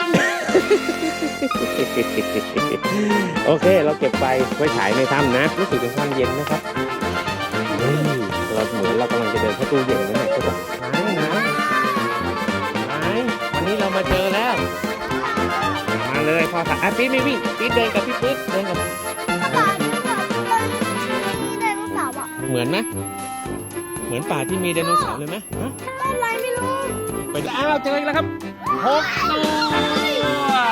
นโอเค เราเก็บไฟไว้ฉายในถ้ำนะรู้สึกถึงความเย็นนะครับเฮ้ยเราเหมือนเรากำลังจะเดินเข้าตู้เย็นเลยเนี่ยก็บอกไหนไหนไหนวันนี้เรามาเจอแล้ว มาเลยพ่อสักอะปี๊ดไม่วิ่งปี๊ดเดินกับพี่ปึ๊ดเดินกับป่าที่มีไดโนเสาร์อะเหมือนไหมเหมือนป่าที่มีไดโนเสาร์เลยไหมฮะ ไปดูอ้าวเจออีกแล้วครับหกตัวอ่า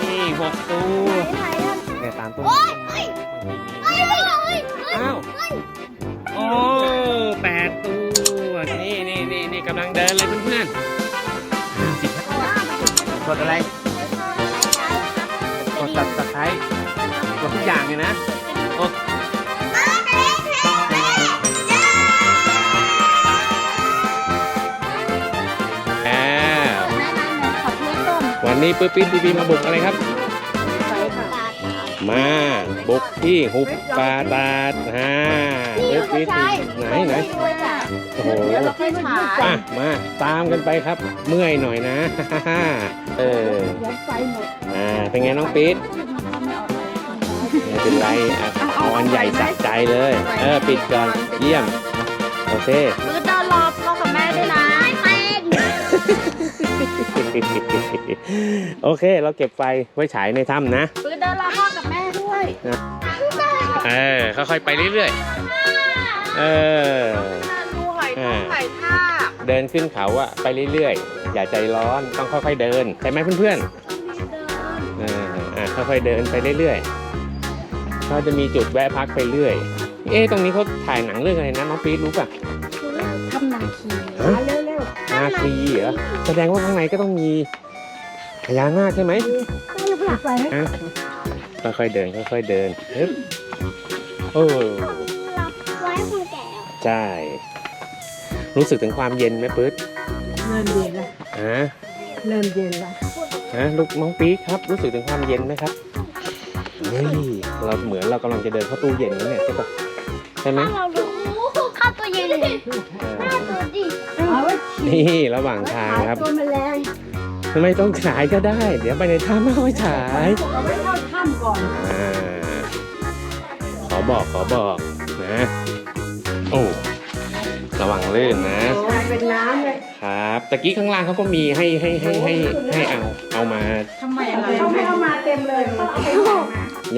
นี่หกตัวไหนๆอะเนี่ยตามต้นโอ๊ไม้ยบางทีมีเฮ้ยเฮ้ยเฮ้ยอ้าวโอ้แปดตัวนี่นี่นี่นี่กำลังเดินเลยเพื่อนๆห้าสิบกดอะไรกดตัดตะไคร้กดทุกอย่างเลยนะกดอ้ นนี้ปื๊ดปี๊ดทีวีมาบุกอะไรครับมาบุกที่หุบป่าตาดฮ่าปื๊ดปี๊ดทีวีไหนไหนโอ้โหเดี๋ยวเราค่อยฉายอะมาตามกันไปครับ เมื่อยหน่อยนะเออเดี๋ยวไฟหมดอ่าเป็นไงน้องปี๊ดไม่เป็นไรอะเอาอันใหญ่สะใจเลย เออปิดก่อนเยี่ยมโอเคมือเดินรอพ่อ โอเค เราเก็บไฟไว้ฉายในถ้ำนะมือเดินรอพ่อกับแม่ด้วยเออค่อยๆไปเรื่อยๆเออดูหอยทากหอยทากเดินขึ้นเขาอะไปเรื่อยๆ อย่าใจร้อนต้องค่อยๆเดินใช่ไหมเพื่อนๆเอออะค่อยๆเดินไปเรื่อยๆก็จะมีจุดแวะพักไปเรื่อย เอ๊ะตรงนี้เขาถ่ายหนังเรื่องอะไรนะน้องปี๊ดรู้ป่ะ นาคีเหรอแสดงว่าข้างในก็ต้องมีพญานาคใช่ไหมไปให้ฮะค่อยๆเดินค่อยๆเดินฮึบโอ้ไว้คนแก่ใช่รู้สึกถึงความเย็นไหมปื๊ดเริ่มเย็นละฮะเริ่มเย็นละฮะลูกน้องปี๊ดครับ รู้สึกถึงความเย็นไหมครับเฮ้ยเราเหมือนเรากำลังจะเดินเข้าตู้เย็นแล้วเนี่ยใช่ปะใช่ไหมเราดูข้าวตัวเย็นเลยเอน่าอดูดิ นี่ระหว่างทางครับตัวแมลงไม่ต้องขายก็ได้ เดี๋ยวไปในถ้ำไม่ค่อยขายเอาไว้เข้าถ้ำก่อนอ่าขอบอกขอบอกนะโอ้ระวังลื่นนะเป็นน้ำเลยครับตะกี้ข้างล่างเขาก็มีให้ให้ให้ให้ให้เอาเอามาทำไมอะไรเขาไม่เอามาเต็มเลยเขาเอาไปใส่มา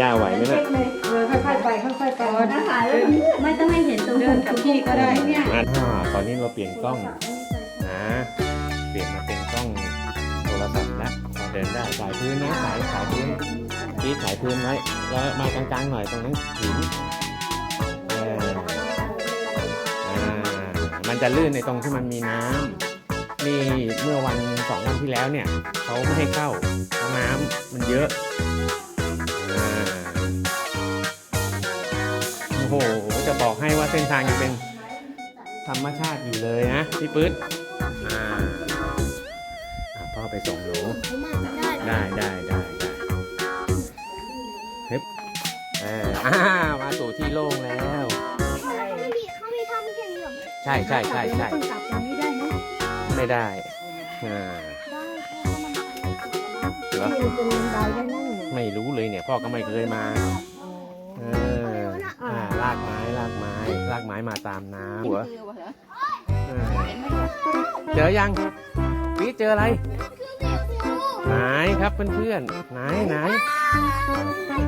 ย่าไหวไหมนะเออค่อยๆไปค่อยๆไปนะถ่ายแล้วไม่ต้องให้เห็นตรงทุกที่ก็ได้เนี่ยอ่าตอนนี้เราเปลี่ยนกล้องนะ เปลี่ยนมาเป็นกล้องโทรศัพท์แล้วพอเดินได้สายพื้นนะสายสายพื้นที่สายพื้นไว้แล้วมากลางๆหน่อยตรงนั้นหินเอออ่ามันจะลื่นในตรงที่มันมีน้ำนี่เมื่อวันสองวันที่แล้วเนี่ยเขาไม่ให้เข้าเพราะน้ำมันเยอะโอ้โหจะบอกให้ว่าเส้นทางยังเป็นธรรมชาติอยู่เลยนะพี่ปื๊ด อะพ่อไปส่งหนูได้ได้ได้ได้ฮึบเอออ่ามาสู่ที่โล่งแล้ว เขาไม่ทำแข่งหรอกใช่ใช่ใช่ใช่ต้องกลับตรงนี้ได้ไหมไม่ได้อ่าได้เหรอเป็นบันไดได้นั่งไม่รู้เลยเนี่ยพ่อก็ไม่เคยมาเอออ่าลากไม้ลากไม้ลากไม้มาตามน้ำหัวเออเจอยัง พี่เจออะไร ไหนครับเพื่อนๆไหนไหน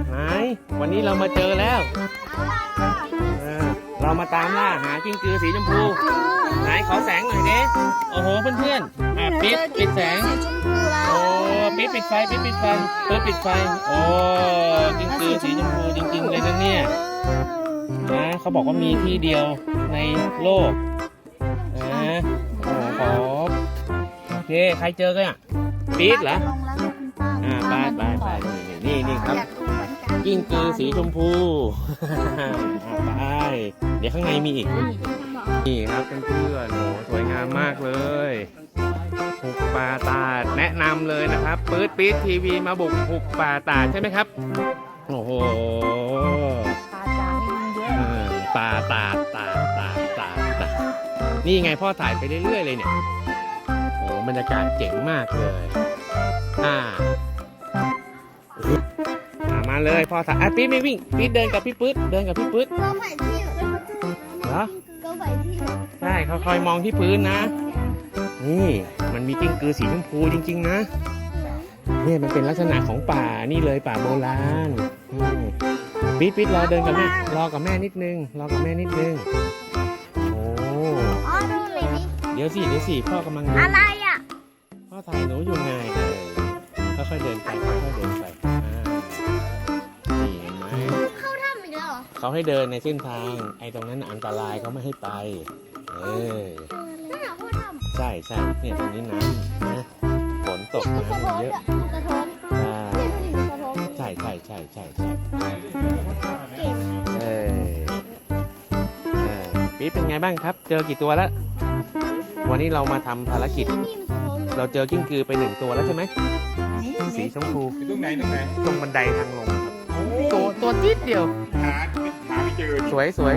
ไหน วันนี้เรามาเจอแล้วเออเรามาตามล่าหากิ้งกือสีชมพู ไหนขอแสงหน่อยด้โอ้โหเพื่อนๆอะปิดปิดแสง โอ้ปิดปิดไฟปิดปิดไฟเปิดปิดไฟ โอ้กิ้งกือสีชมพูจริง ๆ เลยนะเนี่ยนะเขาบอกว่ามีที่เดียวในโลกนะโอ้โหขอ โอเคใครเจอกันอะปิดเหรออ่าไปไปไปนี่นี่นี่ครับกิ้งกือสีชมพูอ่าไป เดี๋ยวข้างในมีอีก นี่ครับเพื่อนๆโอ้สวยงามมากเลยหุบป่าตาดแนะนำเลยนะครับปื๊ดปี๊ดทีวีมาบุกหุบป่าตาดใช่ไหมครับ โอ้โหปลาจางให้มันเยอะเออป่าตาดตาดตาดตาดตาดนี่ไงพ่อถ่ายไปเรื่อยๆเลยเนี่ยโอ้ บรรยากาศเจ๋งมากเลย อ่าอ่ามาเลยพ่อถ่ายอะปี๊ดไม่วิ่งปี๊ดเดินกับพี่ปื๊ดเดินกับพี่ปื๊ด ก็ไปที่เหรอ ก็ไปที่ใช่เขาคอยมองที่พื้นนะ นี่มันมีกิ้งกือสีชมพูจริง ๆ นะเนี่ยมันเป็นลักษณะของป่านี่เลยป่าโบราณอืมปี๊ดปี๊ดรอเดินกับแม่รอกับแม่นิดนึงรอกับแม่นิดนึงโอ้อ๋อดูเลยดิเดี๋ยวสิเดี๋ยวสิพ่อกำลังเดินอะไร อะพ่อถ่ายหนูอยู่ไงเออค่อยๆเดินไปค่อยๆเดินไปอ่านี่เห็นไหมเข้าถ้ำอีกแล้วเหรอเขาให้เดินในเส้นทาง ไอ้ตรงนั้นน่ะอันตรายเขาไม่ให้ไป เออ นั่นเหรอเข้าถ้ใช่ใช่เนี่ยตรงนี้น้ำนะฝนตกำมันสะน้ำมัท้นอนเยอะอะมันสะท้อนใช่เนี่ยดูดิมันสะท้อนใช่ใช่ใช่ใช่ใช่เก่งเออเออปี๊บเป็นไงบ้างครับ เจอกี่ตัวแล้ว วันนี้เรามาทำภารกิจ นี่มันสะท้อน เลยเราเจอกิ้งกือไปหนึ่งตัวแล้วใช่ไหมสีชมพูอยู่ตรงไหนตรงไหนตรงบันไดทางลงครับตัวตัวจิ๊ดเดียว หาหาไม่เจอสวยสวย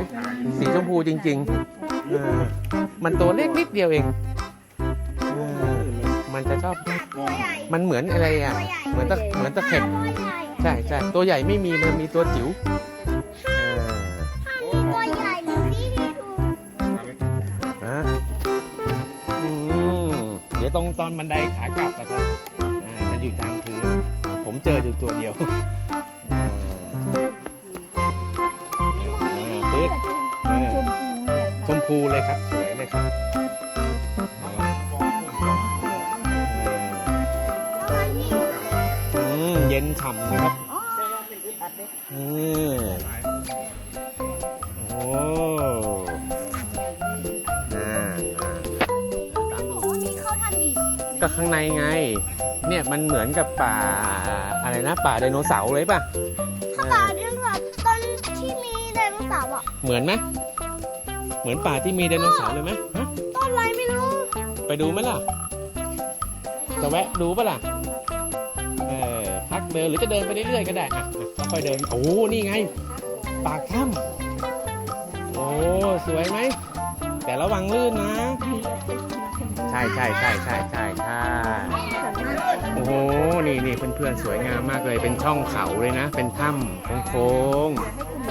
สีชมพูจริงๆเออมันตัวเล็กนิดเดียวเองเออมันจะชอบตัวใหญ่มันเหมือนอะไรอะตัวใหญ่เหมือนตะเหมือนตะเข็บตัวใหญ่ใช่ใช่ตัวใหญ่ไม่มีมันมีตัวจิ๋ว ดี๋ยวตรงตอนบันไดขากลับนะครับอ่าจะอยู่ทางพื้นผมเจออยู่ตัวเดียวอ่าอ่าปึ๊ดเออชมพูเลยครับสวยเลยครับอ่าอืมเย็นฉ่ำนะครับอืมโอ้ ก็ข้างในไง เนี่ยมันเหมือนกับป่าอะไรนะป่าไดโนเสาร์เลยป่ะถ้าป่าเรื่องแบบตอนที่มีไดโนเสาร์อะเหมือนไหมเหมือนป่าที่มีไดโนเสาร์เลยไหมฮะต้นอะไรไม่รู้ ไปดูไหมล่ะ จะแวะดูปะล่ะเออพักเดินหรือจะเดินไปเรื่อยๆก็ได้อะอะค่อยๆเดินโอ้นี่ไง ปากถ้ำโอ้สวยไหมแต่ระวังลื่นนะ ใช่ใช่ใช่ใช่ใช่ใช่โอ้โห นี่นี่เพื่อนๆสวยงามมากเลย เป็นช่องเขาเลยนะ เป็นถ้ำโค้ง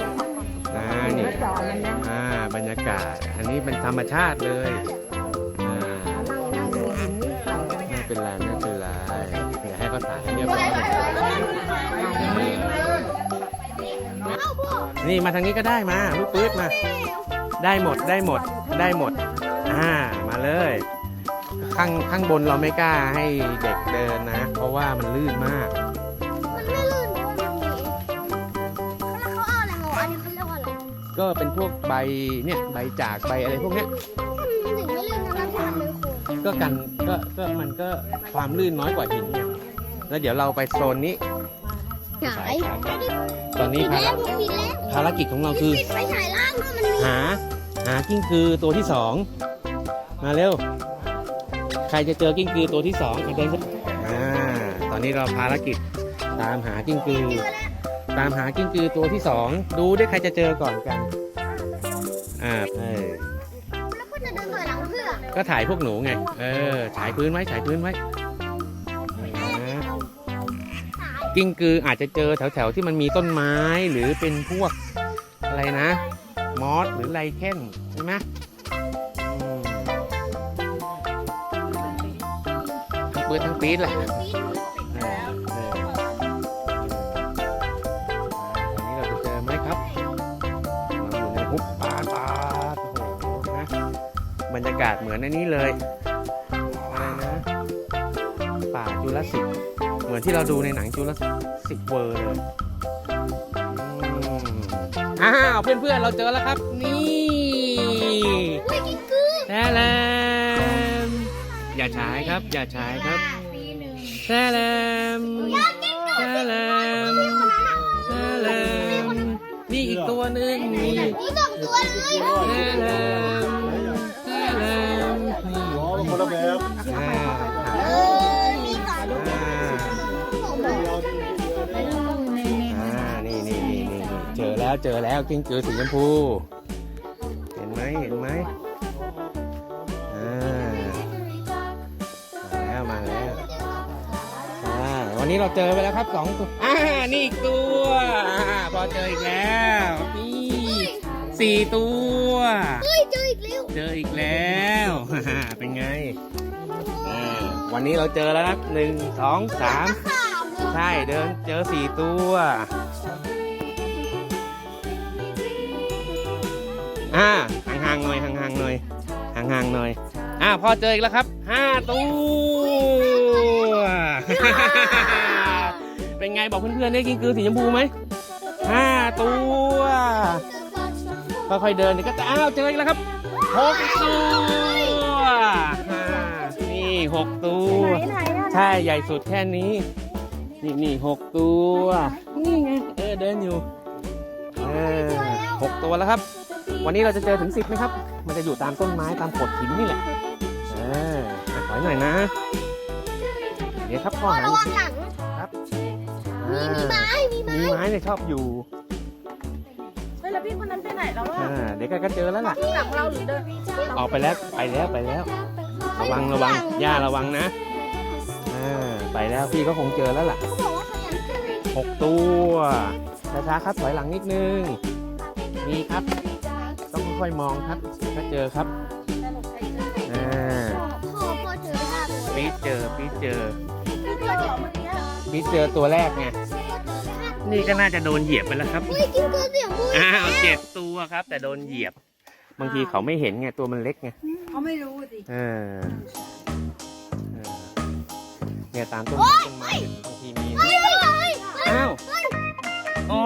ๆนะนี่อ่าบรรยากาศ อันนี้เป็นธรรมชาติเลยอ่าไม่เป็นไรไม่เป็นไรเดี๋ยวให้เขาถ่ายให้เรียบร้อยนี่มาทางนี้ก็ได้มาลูกปื๊ดมา ได้หมดได้หมดได้หมด อ่า มาเลย ข้างข้างบนเราไม่กล้าให้เด็กเดินนะ เพราะว่ามันลื่นมาก มันไม่ลื่นเพราะว่ามันมีแล้วเขาเอาอะไรมาวะอันนี้เขาเรียกว่าอะไรก็เป็นพวกใบเนี่ยใบจากใบอะไรพวกเนี้ย มันถึงไม่ลื่นทั้งนั้นที่มันเป็นโคนก็กันก็ก็มันก็ความลื่นน้อยกว่าหินไงแล้วเดี๋ยวเราไปโซนนี้หายตอนนี้ผิดภารผมผิดแล้วภารกิจของเราคือปิดไฟฉายล่างด้วยมันมีหา หากิ้งกือตัวที่สองมาเร็ว ใครจะเจอกิ้งกือตัวที่สองมาเดินสักอ่าตอนนี้เราภารกิจตามหากิ้งกือ ตามหากิ้งกือตัวที่สองดูด้วยใครจะเจอก่อนกันอ่าเออแล้วก็จะเดินถอยหลังเพื่อก็ถ่ายพวกหนูไง เออถ่ายพื้นไว้ถ่ายพื้นไว้กิ้งกืออาจจะเจอแถวๆที่มันมีต้นไม้หรือเป็นพวกอะไรนะ มอสหรือไลเคนใช่ไหม ทั้งปืนทั้งปี๊ดแหละเออเอออันนี้เราจะเจอไหมครับเราอยู่ในหุบป่าตาดโอ้โหนะบรรยากาศเหมือนอันนี้เลยอะไรนะป่าจุลศิษย์เหมือนที่เราดูในหนังจุลศิษย์เวอร์เลยอืมอ้าวเพื่อนๆเราเจอแล้วครับ นี่ไม่กินกือแท้แล้ว อย่าฉายครับ อย่าฉายครับแช่แลมแช่แลมแช่แลมนี่อีกตัวหนึ่งนี่มีสองตัวเลยแช่แลมแช่แลมนี่อ๋อคนละแบบอ่าเออมีสองตัวอ่าอ่านี่นี่นี่นี่เจอแล้วเจอแล้วกิ้งกือสีชมพู เห็นไหมเห็นไหม วันนี้เราเจอไปแล้วครับสองตัวอ่านี่อีกตัวอ่าพอเจออีกแล้วนี่สี่ตัว เฮ้ยเจออีกแล้วเจออีกแล้วเป็นไงอ่าวันนี้เราเจอแล้วครับหนึ่งสองสาม ข่าวเลยใช่เดินเจอสี่ตัว อ่าห่างๆหน่อยห่างๆหน่อยห่างๆหน่อย อ่าพอเจออีกแล้วครับห้าตัว เป็นไงบอกเพื่อนๆได้กินคือสีชมพูไหมห้าตัวค่อยๆเดินเดี๋ยวก็จะอ้าวเจออีกแล้วครับหกตัวอ่านี่หกตัวใช่ใหญ่สุดแค่นี้ นี่นี่หกตัว นี่ไงเออเดินอยู่เออหกตัวแล้วครับ วันนี้เราจะเจอถึงสิบไหมครับ มันจะอยู่ตามต้นไม้ตามโขดหินนี่แหละเอออะถอยหน่อยนะ เดี๋ยวครับพ่อหาระวังหลัง ครับมีอ่ามีไม้มีไม้มีไม้เนี่ยชอบอยู่เฮ้ยแล้วพี่คนนั้นไปไหนแล้วอะอ่าเดี๋ยวก็เจอแล้วล่ะ หลังเราหรือเดินออกไปแล้วไปแล้วไปแล้ว ระวังระวังย่าระวังนะอ่าไปแล้วพี่ก็คงเจอแล้วล่ะเขาบอกว่าขยันขึ้นเลยหกตัวช้าๆครับถอยหลังนิดนึงมีครับ ต้องค่อยๆมองครับถ้าเจอครับอ่าพ่อพ่อเจอห้าตัวปีดเจอปีดเจอ ตัวเดียวเมื่อกี้ปีดเจอตัวแรกไงนี่ก็น่าจะโดนเหยียบไปแล้วครับเฮ้ยกินเกลือเสียงมืออ้าวเจ็ดตัวครับ แต่โดนเหยียบ บางทีเขาไม่เห็นไงตัวมันเล็กไงเขาไม่รู้สิเออเออเนี่ยตามต้นไม้ต้นไม้บางทีมีนะเฮ้ยเฮ้ยเฮ้ยอ้าวโอ้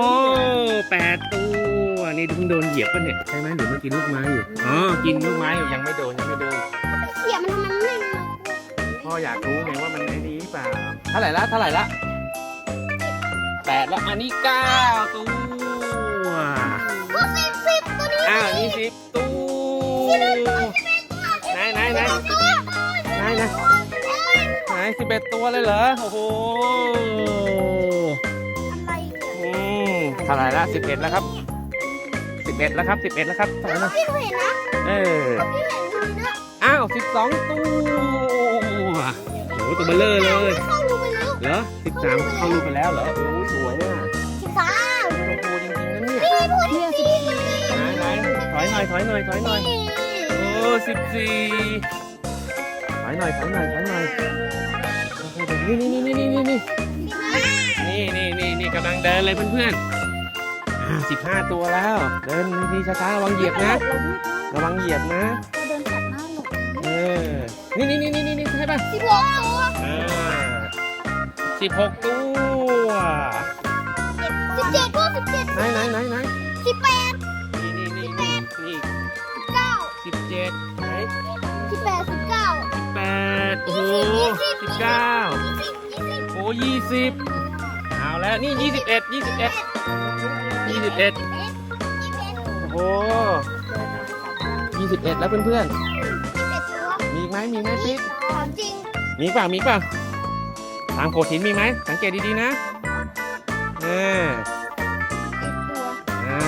แปดตัวนี่เพิ่งโดนเหยียบป่ะเนี่ยใช่ไหมหรือมันกินลูกไม้อยู่อ๋อกินลูกไม้อยู่ยังไม่โดนยังไม่โดน เสียมันทำไมมันไม่รู้พ่ออยากรู้ไงว่ามันไอ้นี้หรือเปล่า เท่าไหร่ละเท่าไหร่ละแปดแล้วอันนี้เก้าตัวพ่อสิบสิบตัวนี้อ้าวนี่สิบตัวไหนไหนไหนตัวไหนไหนไหนสิบเอ็ดตัวเลยเหรอโอ้โหอะไรเนี่ยอืมเท่าไหร่ละสิบเอ็ดแล้วครับสิบเอ็ดแล้วครับสิบเอ็ดแล้วครับเท่าไหร่ละพี่เห็นนะเออพี่เห็นดูนะอ้าวสิบสองตัวโอ้โหตัวเบลเลอร์เลย เข้ารูไปแล้วเหรอสิบสามเข้ารูปไปแล้วเหรอโอ้ยสวยอะสิบสามชมพูจริงๆนะเนี่ยนี่พูดที่สิบไหนไหนถอยหน่อยถอยหน่อยถอยหน่อยโอ้สิบสี่ถอยหน่อยถอยหน่อยถอยหน่อยโอ้โหนี่นี่นี่นี่นี่นี่นี่นี่นี่นี่กำลังเดินเลยเพื่อนๆอ่าสิบห้าตัวแล้ว เดินดีๆช้าๆระวังเหยียบนะ ระวังเหยียบนะเดินตัดหน้าหนูเออนี่นี่นี่นี่นี่ใช่ป่ะสิบหกตัวอ่า สิบหกตัวสิบเจ็ดตัวสิบเจ็ดไหนไหนไหนไหนสิบแปด นี่นี่นี่นี่นี่สิบเก้าสิบเจ็ดไหนสิบแปดสิบเก้าแปดโอ้โหสิบเก้ายี่สิบยี่สิบโอ้ยี่สิบเอาแล้วนี่ยี่สิบเอ็ดยี่สิบเอ็ดยี่สิบเอ็ดยี่สิบเอ็ดโอ้โหยี่สิบเอ็ดแล้วเพื่อนยี่สิบเอ็ดตัวๆมีอีกไหมมีไหมปิ๊ดของจริง มีเปล่ามีเปล่า ตามโขดหินมีไหม สังเกตดีๆนะเออเอ็ดตัวอ่า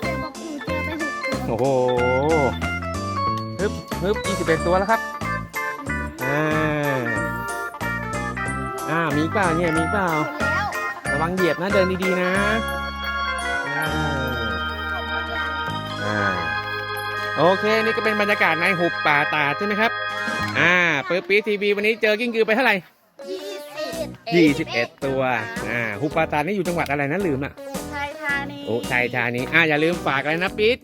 เจอบอกหนูเจอไปหกตัวโอ้โหฮึบฮึบยี่สิบเอ็ดตัวแล้วครับอ่าอ่ามีเปล่าเนี่ยมีเปล่าหมดแล้วระวังเหยียบนะเดินดีๆนะอ่าอ่าโอเค นี่ก็เป็นบรรยากาศในหุบป่าตาดใช่ไหมครับ อ่าเปิดปีทีวีวันนี้เจอกิ้งกือไปเท่าไหร่ ยี่สิบ21ตัว อ่าหุบป่าตาดนี่อยู่จังหวัดอะไรนะลืมละอุทัยธานีโอ้ชัยธานีอ่าอย่าลืมฝากอะไรนะปิ๊ด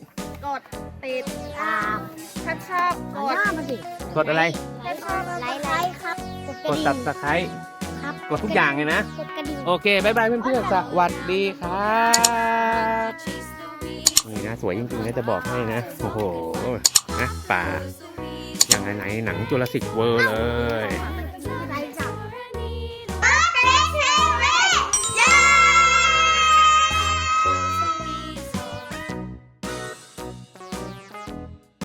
กดติดตามถ้าชอบกดมาสิกดอะไรไลค์ไลค์ไลค์ครับกดตัดตะไคร้ครับกดทุกอย่างเลยนะกดกระดิ่งโอเคบายบายเพื่อนๆสวัสดีครับนี่นะสวยจริงๆนะจะบอกให้นะโอ้โหนะป่าอย่างไหนๆหนังจุลศิษย์เวอร์เลยไป